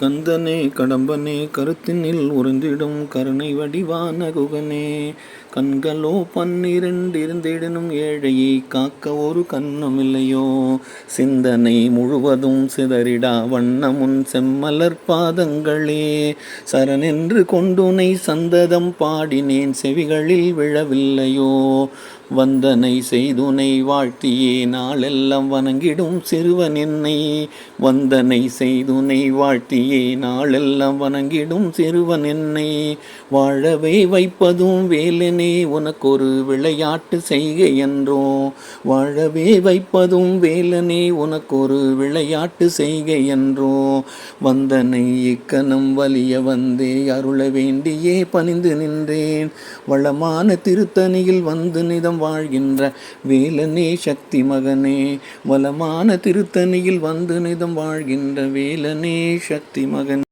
கந்தனே கடம்பனே கருத்தினில் உறைந்திடும் கருணை வடிவான குகனே. கண்களோ பன்னிரண்டிருந்திடனும் ஏழையை காக்க ஒரு கண்ணும் இல்லையோ. சிந்தனை முழுவதும் சிதறிடா வண்ணமுன் செம்மலர் பாதங்களே. சரணென்று கொண்டுனை சந்ததம் பாடினேன் செவிகளில் விழவில்லையோ. வந்தனை செய்துனை வாழ்த்தியே நாளெல்லாம் வணங்கிடும் சிறுவன் என்னை. வந்தனை செய்துனை வாழ்த்தியே நாளெல்லாம் வணங்கிடும் சிறுவன் என்னை. வாழவே வைப்பதும் வேலனே உனக்கொரு விளையாட்டு செய்கை என்றோ. வாழவே வைப்பதும் வேலனே உனக்கொரு விளையாட்டு செய்கை என்றோ. வந்தனை இக்கணம் வலிய வந்தே அருள வேண்டியே பணிந்து நின்றேன். வளமான திருத்தணியில் வந்து நிதம் வாழ்கின்ற வேலனே சக்தி மகனே. வளமான திருத்தணியில் வந்து நிதம் வாழ்கின்ற வேலனே சக்தி மகன்